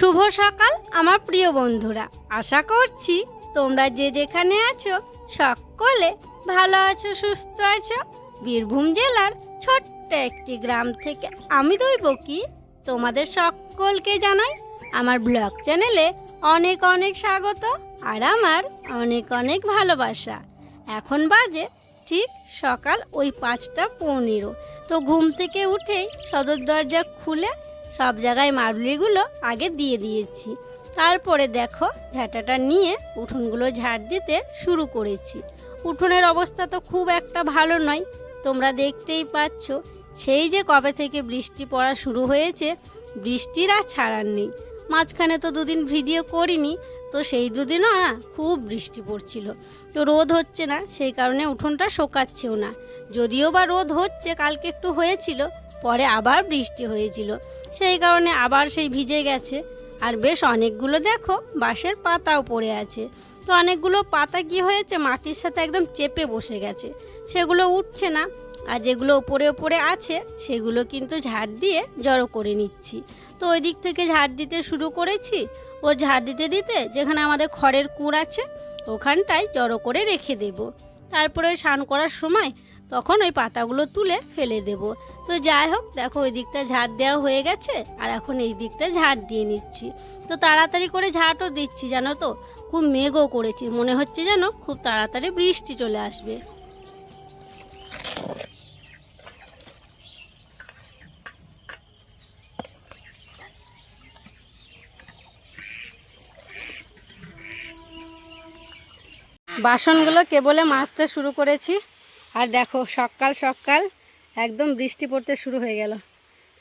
শুভ সকাল, আমার প্রিয় বন্ধুরা। আশা করছি তোমরা যে যেখানে আছো, সকলে ভালো আছো, সুস্থ আছো। বীরভূম জেলার ছোট্ট একটি গ্রাম থেকে আমি দইব কি? তোমাদের সকলকে জানাই আমার ব্লগ চ্যানেলে অনেক অনেক স্বাগত আর আমার অনেক অনেক ভালোবাসা। এখন বাজে ঠিক সকাল ওই পাঁচটা পনেরো। তো ঘুম থেকে উঠেই সদর দরজা খুলে সব জায়গায় মারুলিগুলো আগে দিয়ে দিয়েছি। তারপরে দেখো, ঝাঁটাটা নিয়ে উঠোনগুলো ঝাড় দিতে শুরু করেছি। উঠোনের অবস্থা তো খুব একটা ভালো নয়, তোমরা দেখতেই পাচ্ছ। সেই যে কবে থেকে বৃষ্টি পড়া শুরু হয়েছে, বৃষ্টির আর ছাড়ার নেই। মাঝখানে তো দুদিন ভিডিও করিনি, তো সেই দুদিনও না খুব বৃষ্টি পড়ছিল। তো রোদ হচ্ছে না, সেই কারণে উঠোনটা শোকাচ্ছেও না। যদিও বা রোদ হচ্ছে, কালকে একটু হয়েছিল, পরে আবার বৃষ্টি হয়েছিল। সেই কারণে আবার সেই ভিজে গেছে। আর বেশ অনেকগুলো দেখো, বাঁশের পাতাও পড়ে আছে। তো অনেকগুলো পাতা কি হয়েছে, মাটির সাথে একদম চেপে বসে গেছে। সেগুলো উঠছে না। আর যেগুলো ওপরে ওপরে আছে, সেগুলো কিন্তু ঝাড় দিয়ে জড়ো করে নিচ্ছি। তো ওই দিক থেকে ঝাড় দিতে শুরু করেছি। ও ঝাড় দিতে দিতে যেখানে আমাদের খড়ের কুঁড় আছে, ওখানটায় জড়ো করে রেখে দেব। তারপরে স্নান করার সময় তখন ওই পাতাগুলো তুলে ফেলে দেব। তো যাই হোক, দেখো ওই দিকটা ঝাড় দেওয়া হয়ে গেছে, আর এখন এই দিকটা ঝাড় দিয়ে নিচ্ছি। তো তাড়াতাড়ি করে ঝাড়ও দিচ্ছি, জানো তো? খুব মেঘও করেছি, মনে হচ্ছে যেন খুব তাড়াতাড়ি বৃষ্টি চলে আসবে। বাসনগুলো কেবলে মাজতে শুরু করেছি। আর দেখো, সকাল সকাল একদম বৃষ্টি পড়তে শুরু হয়ে গেল।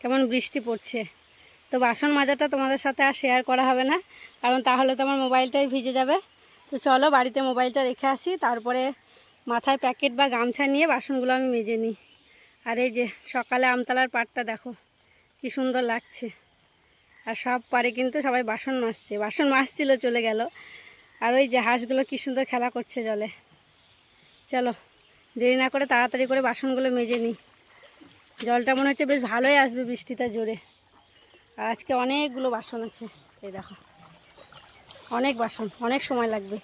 কেমন বৃষ্টি পড়ছে। তো বাসন মাজাটা তোমাদের সাথে আর শেয়ার করা হবে না, কারণ তাহলে তো আমার মোবাইলটাই ভিজে যাবে। তো চলো, বাড়িতে মোবাইলটা রেখে আসি, তারপরে মাথায় প্যাকেট বা গামছা নিয়ে বাসনগুলো আমি মেজে নিই। আর এই যে, সকালে আমতলার পাটটা দেখো, কি সুন্দর লাগছে। আর সব পারে কিন্তু সবাই বাসন মাজছে। বাসন মাজছিল, চলে গেল। আর ওই যে হাঁসগুলো কি সুন্দর খেলা করছে জলে। চলো। দেরি না করে তাড়াতাড়ি করে বাসনগুলো মেজে নিই। জলটা মনে হচ্ছে বেশ ভালোই আসবে বৃষ্টিটা জোরে। আর আজকে অনেকগুলো বাসন আছে, এই দেখো। অনেক বাসন, অনেক সময় লাগবে।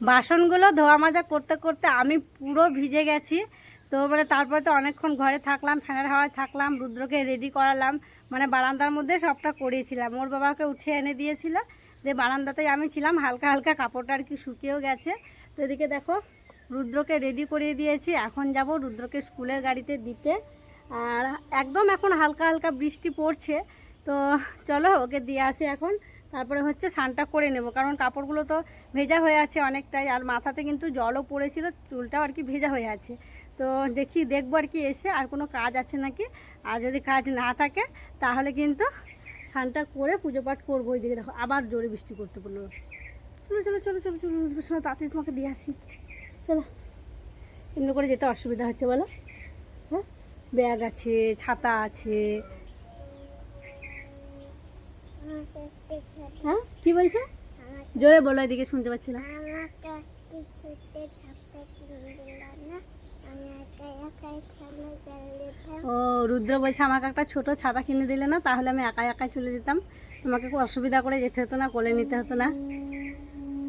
বাসনগুলো ধোয়া মাজা করতে করতে আমি পুরো ভিজে গেছি। তো এবারে তারপরে তো অনেকক্ষণ ঘরে থাকলাম, ফ্যানের হাওয়ায় থাকলাম, রুদ্রকে রেডি করালাম। মানে বারান্দার মধ্যে সবটা করিয়েছিলাম ওর বাবাকে উঠে এনে দিয়েছিল যে বারান্দাতেই আমি ছিলাম, হালকা হালকা কাপড়টা আর কি শুকিয়েও গেছে। তো এদিকে দেখো রুদ্রকে রেডি করিয়ে দিয়েছি। এখন যাব রুদ্রকে স্কুলের গাড়িতে দিতে। আর একদম এখন হালকা হালকা বৃষ্টি পড়ছে। তো চলো ওকে দিয়ে আসি এখন। তারপরে হচ্ছে স্নানটা করে নেব। কারণ কাপড়গুলো তো ভেজা হয়ে আছে অনেকটাই। আর মাথাতে কিন্তু জলও পড়েছিল, চুলটাও আর কি ভেজা হয়ে আছে। তো দেখি, দেখব আর কি এসে। আর কোনো কাজ আছে নাকি? আর যদি কাজ না থাকে, তাহলে কিন্তু স্নানটা করে পুজো পাঠ করব ওই দিকে দেখো, আবার জোরে বৃষ্টি করতে পড়ল চলো চলো চলো চলো চলো তাড়াতাড়ি তোমাকে দিয়ে আসি। চলো। এমনি করে যেতে অসুবিধা হচ্ছে বলো? হ্যাঁ? ব্যাগ আছে, ছাতা আছে। হ্যাঁ? কি বলছো? জোরে বলো, এদিকে শুনতে পাচ্ছি না। ও, রুদ্র বলছে, আমাকে একটা ছোট ছাতা কিনে দিলে না, তাহলে আমি একা একাই চলে যেতাম। তোমাকে খুব অসুবিধা করে যেতে হতো না, কোলে নিতে হতো না।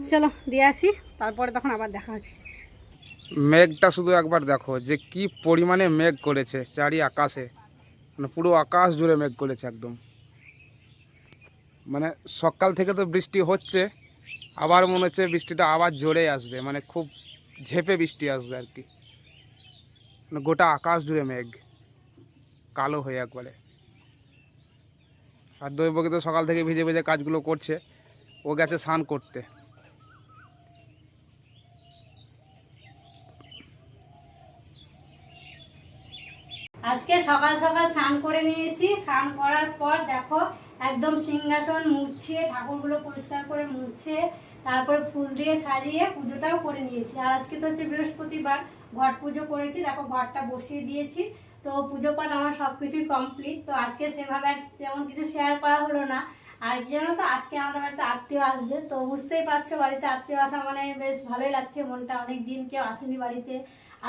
চলো, দিয়ে আসি। তারপরে তখন আবার দেখা হচ্ছে। মেঘটা শুধু একবার দেখো, যে কি পরিমাণে মেঘ করেছে চারি আকাশে। মানে পুরো আকাশ জুড়ে মেঘ করেছে একদম। মানে সকাল থেকে তো বৃষ্টি হচ্ছে, আবার মনে হচ্ছে বৃষ্টিটা আবার জোরে আসবে। মানে খুব ঝেপে বৃষ্টি আসবে আর কি। মানে গোটা আকাশ জুড়ে মেঘ, কালো হয়ে একবারে। আর দৈবকে তো সকাল থেকে ভিজে ভিজে কাজগুলো করছে, ও গেছে স্নান করতে। আজকে সকাল সকাল স্নান করে নিয়েছি। স্নান করার পর দেখো একদম সিংহাসন মুছিয়ে ঠাকুরগুলো পরিষ্কার করে মুছে, তারপরে ফুল দিয়ে সাজিয়ে পুজোটাও করে নিয়েছি। আর আজকে তো হচ্ছে বৃহস্পতিবার, ঘট পুজো করেছি। দেখো ঘরটা বসিয়ে দিয়েছি। তো পুজো পাঠ আমার সব কিছুই কমপ্লিট তো আজকে সেভাবে তেমন কিছু শেয়ার করা হলো না। আর জানো তো, আজকে আমাদের বাড়িতে আত্মীয় আসবে। তো বুঝতেই পারছ, বাড়িতে আত্মীয় আসা মানে বেশ ভালোই লাগছে। মনটা অনেক দিন কেউ আসেনি বাড়িতে।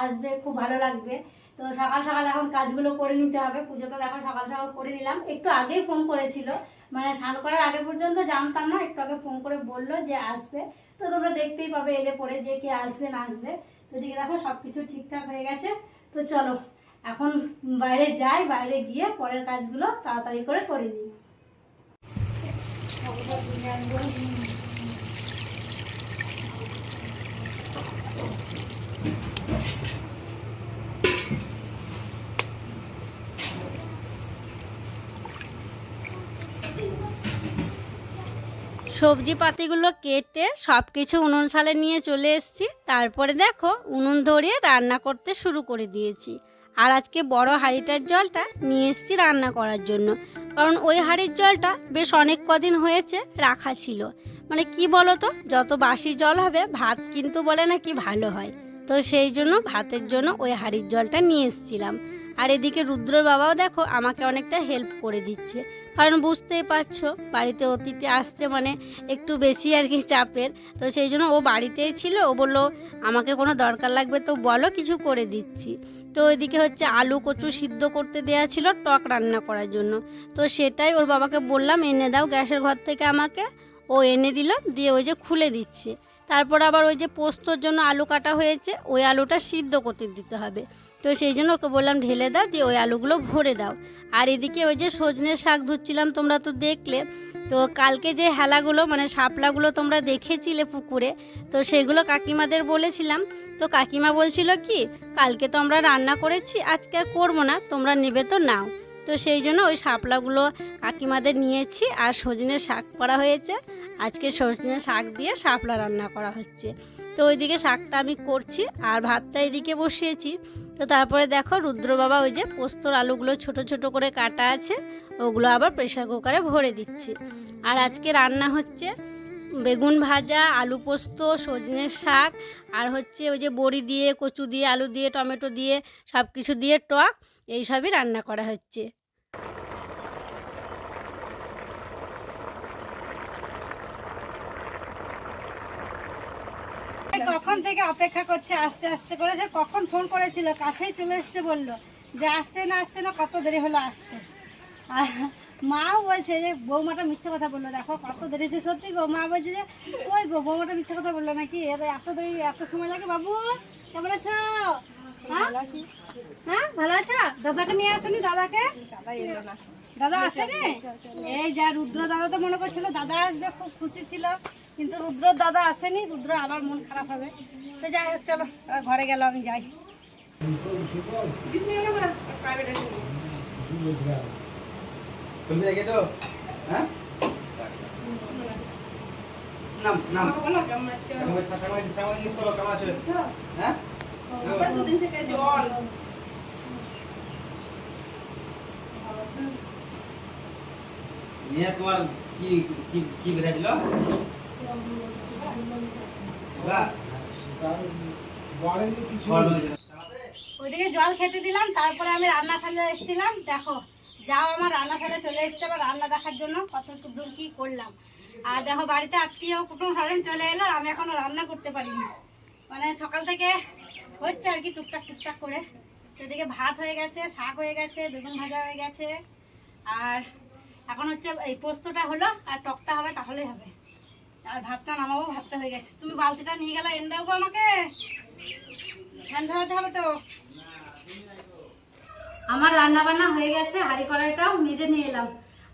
আসবে, খুব ভালো লাগবে। তো সকাল সকাল এখন কাজগুলো করে নিতে হবে। পুজোটা দেখো, সকাল সকাল করে নিলাম। একটু আগেই ফোন করেছিল। মানে স্নান করার আগে পর্যন্ত জানতাম না, একটু আগে ফোন করে বলল যে আসবে। তো তোমরা দেখতেই পাবে, এলে পরে যে কে আসবে, না আসবে। তো দিকে দেখো সব কিছু ঠিকঠাক হয়ে গেছে। তো চলো, এখন বাইরে যাই, বাইরে গিয়ে পরের কাজগুলো তাড়াতাড়ি করে করে নিই। সবজি পাতিগুলো কেটে সব কিছু উনুন সালে নিয়ে চলে এসেছি। তারপরে দেখো, উনুন ধরিয়ে রান্না করতে শুরু করে দিয়েছি। আর আজকে বড় হাঁড়িটার জলটা নিয়ে এসেছি রান্না করার জন্য। কারণ ওই হাঁড়ির জলটা বেশ অনেক কদিন হয়েছে রাখা ছিল। মানে কি বলো তো যত বাসি জল হবে, ভাত কিন্তু বলে না কি ভালো হয়। তো সেই জন্য ভাতের জন্য ওই হাঁড়ির জলটা নিয়ে এসেছিলাম। আর এদিকে রুদ্রর বাবাও দেখো আমাকে অনেকটা হেল্প করে দিচ্ছে। কারণ বুঝতেই পারছ, বাড়িতে অতিথি আসছে মানে একটু বেশি আর কি চাপের। তো সেই জন্য ও বাড়িতেই ছিল, ও বলল, আমাকে কোনো দরকার লাগবে তো বলো, কিছু করে দিচ্ছি। তো ওইদিকে হচ্ছে আলু কচু সিদ্ধ করতে দেওয়া ছিল টক রান্না করার জন্য। তো সেটাই ওর বাবাকে বললাম, এনে দাও গ্যাসের ঘর থেকে আমাকে। ও এনে দিল, দিয়ে ওই যে খুলে দিচ্ছে। তারপর আবার ওই যে পোস্তর জন্য আলু কাটা হয়েছে, ওই আলুটা সিদ্ধ করতে দিতে হবে। তো সেই জন্য ওকে বললাম, ঢেলে দাও, দিয়ে ওই আলুগুলো ভরে দাও। আর এদিকে ওই যে সজনের শাক ধুচ্ছিলাম, তোমরা তো দেখলে। তো কালকে যে হেলাগুলো মানে শাপলাগুলো তোমরা দেখেছিলে পুকুরে, তো সেগুলো কাকিমাদের বলেছিলাম। তো কাকিমা বলছিল কি, কালকে তো আমরা রান্না করেছি, আজকে আর করব না, তোমরা নেবে তো নাও। তো সেই জন্য ওই শাপলাগুলো কাকিমাদের নিয়েছি আর সজনে শাক করা হয়েছে। আজকে সজনে শাক দিয়ে শাপলা রান্না করা হচ্ছে। তো ওইদিকে শাকটা আমি করছি আর ভাতটা এদিকে বসিয়েছি। তো তারপরে দেখো রুদ্র বাবা ওই যে পোস্তর আলুগুলো ছোট ছোট করে কাটা আছে, ওগুলো আবার প্রেশার কুকারে ভরে দিচ্ছি। আর আজকে রান্না হচ্ছে বেগুন ভাজা, আলু পোস্ত, সজনের শাক, আর হচ্ছে ওই যে বড়ি দিয়ে, কচু দিয়ে, আলু দিয়ে, টমেটো দিয়ে সব কিছু দিয়ে টক। এইসবই রান্না করা হচ্ছে। কখন থেকে অপেক্ষা করছে, আসতে আসতে করে সে কখন ফোন করেছিল, কাছেই চলে এসছে বলল যে আসছে না আসছে না, কত দেরি হলো আসতে। আর মাও বলছে যে, বৌমাটা মিথ্যে কথা বলল, দেখো কত দেরি হচ্ছে, সত্যি গো, মা বলছে যে, ওই গো, বৌমাটা মিথ্যে কথা বলল নাকি? এত দেরি, এত সময় লাগে বাবু, কেমন আছো? হ্যাঁ? হ্যাঁ? ভালো আছো? দাদাকে নিয়ে আসনি? এই যা করছিল দাদা আসবে, খুব খুশি ছিল। কিন্তু রুদ্র দাদা আসেনি, রুদ্র আবার ঘরে গেল, আমি যাই। নাম নাম কেমন জিজ্ঞেস করো কেমন আছো হ্যাঁ নিয়ে তোমার কি কি কি বেড়েছিল ওইদিকে জল খেতে দিলাম তারপরে আমি রান্নাশালে এসেছিলাম। দেখো যাও আমার রান্নাশালে চলে এসেছে আবার রান্না দেখার জন্য কত দূর কি করলাম। আর দেখো বাড়িতে আত্মীয় কুটুম সারাদিন চলে এলো আমি এখনও রান্না করতে পারিনি। মানে সকাল থেকে হচ্ছে আর কি টুকটাক টুকটাক করে। এদিকে ভাত হয়ে গেছে, শাক হয়ে গেছে, বেগুন ভাজা হয়ে গেছে। আর এখন হচ্ছে এই পোস্তটা হলো আর টকটা হবে তাহলেই হবে। আর ভাতটা নামাবো, ভাতটা হয়ে গেছে। তুমি বালতিটা নিয়ে গেলে, এনে দেবো আমাকে। ফ্যান ঝরাতে হবে তো। আমার রান্না বান্না হয়ে গেছে, হাঁড়ি কড়াইটাও নিজে নিয়ে এলাম।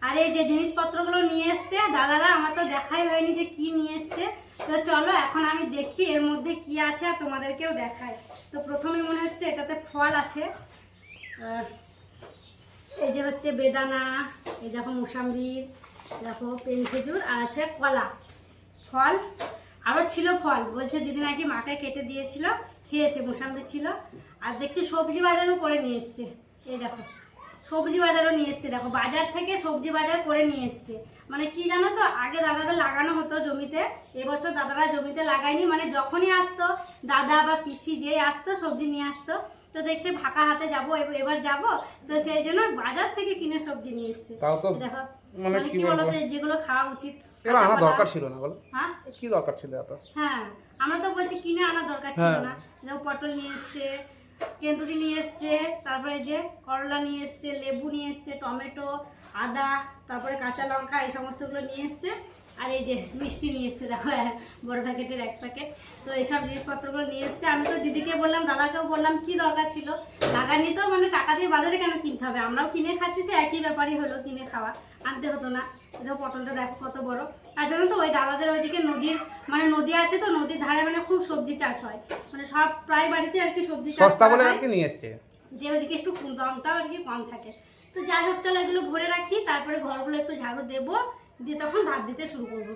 আর এই যে জিনিসপত্রগুলো নিয়ে এসছে, দাদারা আমার তো দেখাই হয়নি যে কি নিয়ে এসছে। তো চলো, এখন আমি দেখি এর মধ্যে কি আছে আর তোমাদেরকেও দেখাই। তো প্রথমে মনে হচ্ছে এটাতে ফল আছে। এই যে হচ্ছে বেদানা, এই দেখো মুসাম্বির, দেখো পেন খেজুর, আর আছে কলা। ফল? আরও ছিল ফল। বলছে দিদি নাকি মাকে কেটে দিয়েছিল, খেয়েছে মোসাম্বি ছিল। আর দেখছি সবজি বাজারও করে নিয়ে এসছে। এই দেখো। সবজি বাজারও নিয়ে এসছে দেখো বাজার থেকে সবজি বাজার করে নিয়ে এসছে। মানে কি জানো তো আগে দাদাদের লাগানো হতো জমিতে এবছর দাদারা জমিতে লাগায়নি মানে যখনই আসতো দাদা বা পিসি যে আসতো সবজি নিয়ে আসতো তো দেখছে ফাঁকা হাতে যাব এব- এবার যাব তো সেই জন্য বাজার থেকে কিনে সবজি নিয়ে এসছে। তাও তো দেখো মানে মানে কি? বলতো যেগুলো খাওয়া উচিত এগুলো আনা দরকার ছিল না বলো? হ্যাঁ? কি দরকার ছিল এত? হ্যাঁ আমরা তো বলছি কিনে আনা দরকার ছিল হ্যাঁ। না। পটল নিয়ে এসছে কেন্দুরি নিয়ে এসছে, তারপরে যে করলা নিয়ে এসছে, লেবু নিয়ে এসছে, টমেটো, আদা, তারপরে কাঁচা লঙ্কা, এই সমস্তগুলো নিয়ে এসছে। আর এই যে মিষ্টি নিয়ে এসছে দেখো বড় প্যাকেটের এক প্যাকেট। তো এইসব জিনিসপত্রগুলো নিয়ে এসছে। আমি তো দিদিকে বললাম দাদাকেও বললাম কি দরকার ছিল? লাগানি তো মানে টাকা দিয়ে বাজারে কেন কিনতে হবে? আমরাও কিনে খাচ্ছি সে একই ব্যাপারই হলো কিনে খাওয়া। আনতে হতো না। এটা পটলটা দেখো কত বড়। আর জানো তো ওই দাদাদের ওইদিকে নদীর মানে নদী আছে তো নদীর ধারে মানে খুব সবজি চাষ হয়। মানে সব প্রায় বাড়িতে আর কি সবজি চাষ বলে। আর কি নিয়ে এসছে? যে ওইদিকে একটু দামটাও আর কি কম থাকে। তো যাই হোক চলো এগুলো ভরে রাখি। তারপরে ঘরগুলো একটু ঝাড়ু দেবো। দিয়ে তখন ভাত দিতে শুরু করব।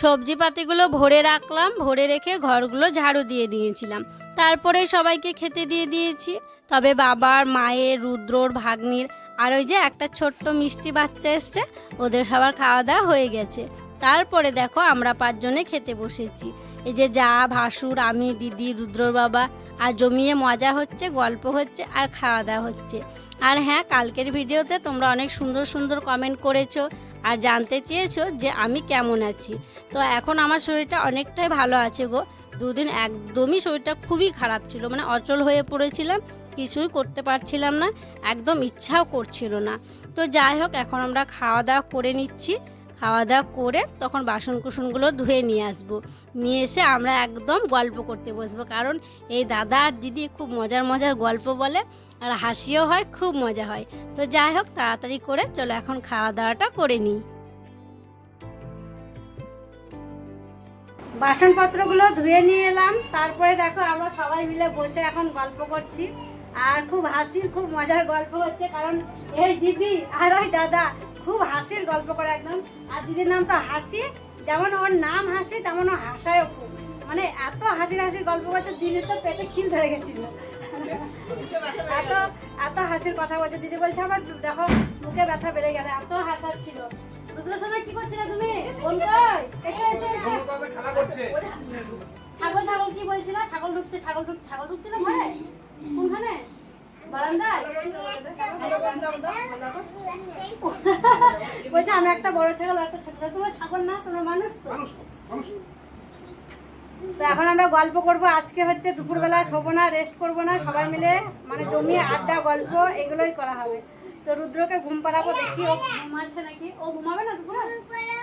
সবজি পাতিগুলো ভরে রাখলাম, ভরে রেখে ঘরগুলো ঝাড়ু দিয়ে দিয়েছিলাম। তারপরে সবাইকে খেতে দিয়ে দিয়েছি। তবে বাবার, মায়ের, রুদ্রর, ভাগ্নির আর ওই যে একটা ছোট্ট মিষ্টি বাচ্চা এসছে, ওদের সবার খাওয়া দাওয়া হয়ে গেছে। তারপরে দেখো আমরা পাঁচজনে খেতে বসেছি। এই যে যা, ভাসুর, আমি, দিদি, রুদ্রর বাবা আর জমিয়ে মজা হচ্ছে, গল্প হচ্ছে আর খাওয়া দাওয়া হচ্ছে। আর হ্যাঁ কালকের ভিডিওতে তোমরা অনেক সুন্দর সুন্দর কমেন্ট করেছ আর জানতে চেয়েছো যে আমি কেমন আছি। তো এখন আমার শরীরটা অনেকটাই ভালো আছে গো। দুদিন একদমই শরীরটা খুবই খারাপ ছিল মানে অচল হয়ে পড়েছিলাম, কিছুই করতে পারছিলাম না, একদম ইচ্ছাও করছিল না। তো যাই হোক, এখন আমরা খাওয়া দাওয়া করে নিচ্ছি। খাওয়া দাওয়া করে তখন বাসন কুসনগুলো ধুয়ে নিয়ে আসব। নিয়ে এসে আমরা একদম গল্প করতে বসবো। কারণ এই দাদা আর দিদি খুব মজার মজার গল্প বলে আর হাসিও হয়, খুব মজা হয়। তো যাই হোক, তাড়াতাড়ি করে চলো এখন খাওয়া দাওয়াটা করে নিই। বাসনপত্রগুলো ধুয়ে নিয়ে এলাম। তারপরে দেখো আমরা সবাই মিলে বসে এখন গল্প করছি। আর খুব হাসির, খুব মজার গল্প হচ্ছে। কারণ এই দিদি আর ওই দাদা খুব হাসির গল্প করে একদম। আর দিদির নাম তো হাসি। যেমন ওর নাম হাসি তেমন ও হাসায়ও খুব। মানে এত হাসির হাসির গল্প করছে দিদির তো পেটে খিল ধরে গেছিল। এত এত হাসির কথা বলছে। দিদি বলছে আমার দেখো মুখে ব্যথা বেড়ে গেলে এত হাসা ছিল। রুদ্র সময় কি করছিলে তুমি? ছাগল ছাগল কি বলছিল? ছাগল ঢুকছে ছাগল ঢুক ছাগল ঢুকছিল কোনখানে? বারান্দায় বলছে আমি একটা বড় ছাগল একটা ছোট ছাগল। তোমরা ছাগল না তোমরা মানুষ তো। তো এখন আমরা গল্প করব। আজকে হচ্ছে দুপুরবেলা শোবো না রেস্ট করব না সবাই মিলে। মানে জমিয়ে আড্ডা গল্প এগুলোই করা হবে। তো রুদ্রকে ঘুম পাড়াবো দেখি ও ঘুমাচ্ছে নাকি? ও ঘুমাবে না দুপুরে? না?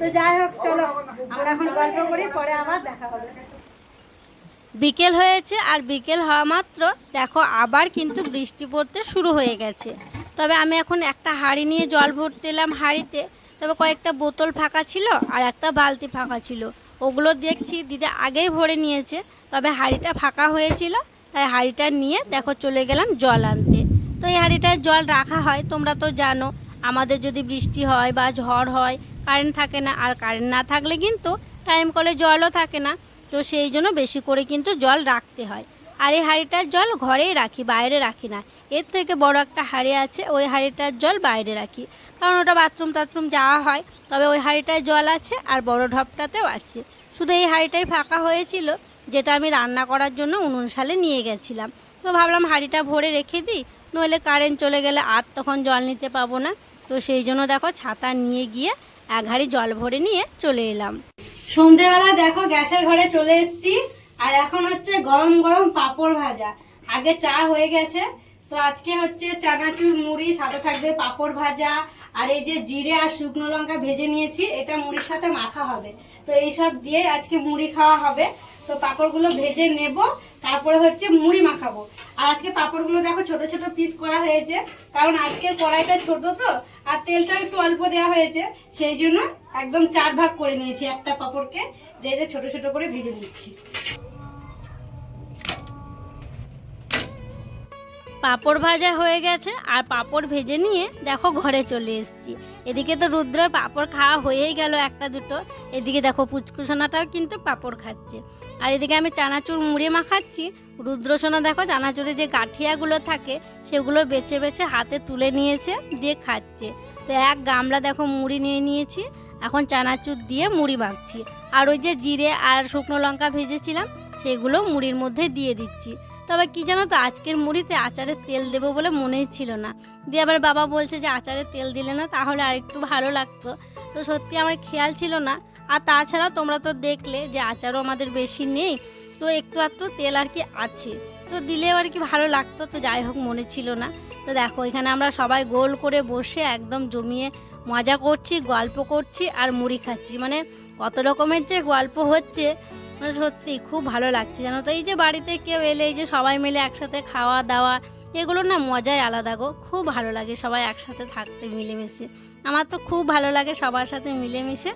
তো যাই হোক চলো। আমরা এখন গল্প করি পরে আবার দেখা হবে। বিকেল হয়েছে আর বিকেল হওয়া মাত্র। দেখো, আবার কিন্তু বৃষ্টি পড়তে শুরু হয়ে গেছে। তবে আমি এখন একটা হাঁড়ি নিয়ে জল ভরতে এলাম হাঁড়িতে। তবে কয়েকটা বোতল ফাঁকা ছিল আর একটা বালতি ফাঁকা ছিল। ওগুলো দেখছি দিদি আগেই ভরে নিয়েছে। তবে হাঁড়িটা ফাঁকা হয়েছিল, তাই হাঁড়িটা নিয়ে দেখো চলে গেলাম জল আনতে। তো এই হাঁড়িটায় জল রাখা হয়, তোমরা তো জানো। আমাদের যদি বৃষ্টি হয় বা ঝড় হয় কারেন্ট থাকে না। আর কারেন্ট না থাকলে কিন্তু টাইম কলে জলও থাকে না। তো সেই জন্য বেশি করে কিন্তু জল রাখতে হয়। আর এই হাঁড়িটার জল ঘরেই রাখি, বাইরে রাখি না। এর থেকে বড় একটা হাঁড়ি আছে, ওই হাঁড়িটার জল বাইরে রাখি। কারণ ওটা বাথরুম টাথরুম যাওয়া হয়, তবে ওই হাঁড়িটায় জল আছে আর বড় ঢপটাতেও আছে। শুধু এই হাঁড়িটাই ফাঁকা হয়েছিল, যেটা আমি রান্না করার জন্য উনুন সালে নিয়ে গেছিলাম। তো ভাবলাম হাঁড়িটা ভরে রেখে দিই, নইলে কারেন্ট চলে গেলে আর তখন জল নিতে পাবো না। তো সেই জন্য দেখো ছাতা নিয়ে গিয়ে এক হাঁড়ি জল ভরে নিয়ে চলে এলাম। সন্ধেবেলা দেখো গ্যাসের ঘরে চলে এসছি, আর এখন হচ্ছে গরম গরম পাঁপড় ভাজা। আগে চা হয়ে গেছে, তো আজকে হচ্ছে চানাচুর মুড়ি, সাথে থাকবে পাঁপড় ভাজা, আর এই যে জিরে আর শুকনো লঙ্কা ভেজে নিয়েছি, এটা মুড়ির সাথে মাখা হবে। তো এইসব দিয়ে আজকে মুড়ি খাওয়া হবে। তো পাঁপড়গুলো ভেজে নেব তারপরে হচ্ছে মুড়ি মাখাবো। আর আজকে পাঁপড়গুলো দেখো ছোট ছোট পিস করা হয়েছে। কারণ আজকের কড়াইটা ছোট তো, আর তেলটা একটু অল্প দেওয়া হয়েছে। সেই জন্য একদম চার ভাগ করে নিয়েছি একটা পাঁপড়কে। দিয়ে ছোট ছোট করে ভেজে নিচ্ছি। পাঁপড় ভাজা হয়ে গেছে, আর পাঁপড় ভেজে নিয়ে দেখো ঘরে চলে এসেছি। এদিকে তো রুদ্রের পাঁপড় খাওয়া হয়েই গেল একটা দুটো, এদিকে দেখো পুচকুসোনাটাও কিন্তু পাঁপড় খাচ্ছে। আর এদিকে আমি চানাচুর মুড়ি মাখাচ্ছি রুদ্রসোনা দেখো চানাচুরে যে গাঠিয়াগুলো থাকে, সেগুলো বেছে বেছে হাতে তুলে নিয়েছে, দিয়ে খাচ্ছে। তো এক গামলা দেখো মুড়ি নিয়ে নিয়েছি, এখন চানাচুর দিয়ে মুড়ি মাখছি। আর ওই যে জিরে আর শুকনো লঙ্কা ভেজেছিলাম, সেগুলো মুড়ির মধ্যে দিয়ে দিচ্ছি। তবে কি জানো তো, আজকের মুড়িতে আচারের তেল দেবো বলে মনেই ছিল না। দিয়ে আবার বাবা বলছে যে আচারের তেল দিলে না তাহলে আর একটু ভালো লাগতো। তো সত্যি আমার খেয়াল ছিল না। আর তাছাড়া তোমরা তো দেখলে যে আচারও আমাদের বেশি নেই, তো একটু একটু তেল আর কি আছে। তো দিলেও আর কি ভালো লাগতো, তো যাই হোক মনে ছিল না। তো দেখো, এখানে আমরা সবাই গোল করে বসে একদম জমিয়ে মজা করছি, গল্প করছি আর মুড়ি খাচ্ছি। মানে কত রকমের যে গল্প হচ্ছে মানে সত্যি খুব ভালো লাগছে জানো তো? এই যে বাড়িতে কেউ এলে, এই যে সবাই মিলে একসাথে খাওয়া দাওয়া, এগুলো না মজাই আলাদা গো। খুব ভালো লাগে সবাই একসাথে থাকতে, মিলেমিশে। আমার তো খুব ভালো লাগে সবার সাথে মিলেমিশে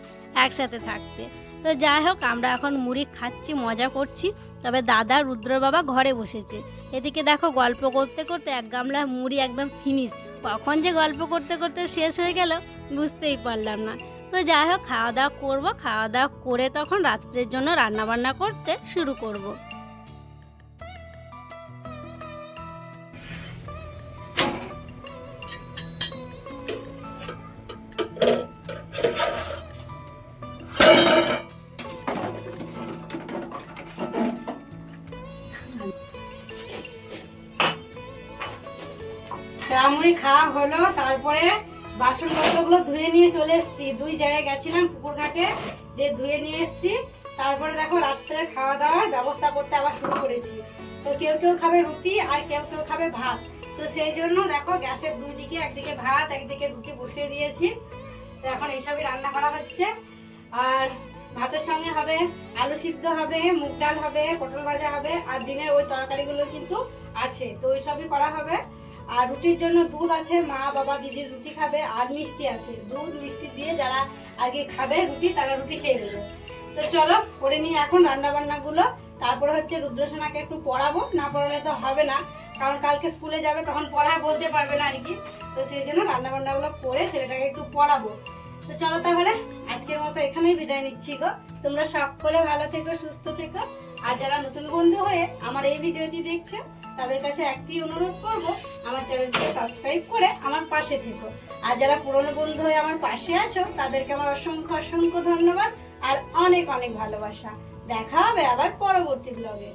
একসাথে থাকতে। তো যাই হোক, আমরা এখন মুড়ি খাচ্ছি, মজা করছি। তবে দাদা রুদ্র বাবা ঘরে বসেছে। এদিকে দেখো গল্প করতে করতে এক গামলা মুড়ি একদম ফিনিশ কখন যে গল্প করতে করতে শেষ হয়ে গেল, বুঝতেই পারলাম না। তো যাই হোক খাওয়া দাওয়া করব খাওয়া দাওয়া করে তখন রাত্রের জন্য রান্না বান্না করতে শুরু করব। খাওয়া হলো, তারপরে বাসনপত্রগুলো ধুয়ে নিয়ে চলে এসেছি। দুই জায়গায় গেছিলাম পুকুর ঘাটে, দিয়ে ধুয়ে নিয়ে এসেছি। তারপরে দেখো রাত্রে খাওয়া দাওয়ার ব্যবস্থা করতে আবার শুরু করেছি। তো কেউ কেউ খাবে রুটি আর কেউ কেউ খাবে ভাত। তো সেই জন্য দেখো গ্যাসের দুই দিকে, একদিকে ভাত, একদিকে রুটি বসিয়ে দিয়েছি। তো এখন এইসবই রান্না করা হচ্ছে। আর ভাতের সঙ্গে হবে আলু সিদ্ধ হবে, মুগ ডাল হবে, পটল ভাজা হবে, আর দিনের ওই তরকারিগুলো কিন্তু আছে। তো ওই সবই করা হবে। আর রুটির জন্য দুধ আছে, মা, বাবা দিদির রুটি খাবে আর মিষ্টি আছে। দুধ, মিষ্টি দিয়ে যারা আগে খাবে রুটি, তারা রুটি খেয়ে নেবে। তো চলো, করে নিই এখন রান্না বান্নাগুলো তারপরে হচ্ছে রুদ্রসোনাকে একটু পড়াবো, না পড়ালে তো হবে না। কারণ কালকে স্কুলে যাবে, তখন পড়ায় বলতে পারবে না আর কি তো সেই জন্য রান্না বান্নাগুলো করে ছেলেটাকে একটু পড়াবো। তো চলো তাহলে, আজকের মতো এখানেই বিদায় নিচ্ছি গো। তোমরা সকলে ভালো থেকো, সুস্থ থেকো। আর যারা নতুন বন্ধু হয়ে আমার এই ভিডিওটি দেখছ তাদের কাছে একটি অনুরোধ করব, আমার চ্যানেলটি সাবস্ক্রাইব করে আমার পাশে থেকো। আর যারা পুরনো বন্ধু হয়ে আমার পাশে আছো, তাদেরকে আমার অসংখ্য অসংখ্য ধন্যবাদ আর অনেক অনেক ভালোবাসা। দেখা হবে আবার পরবর্তী ব্লগে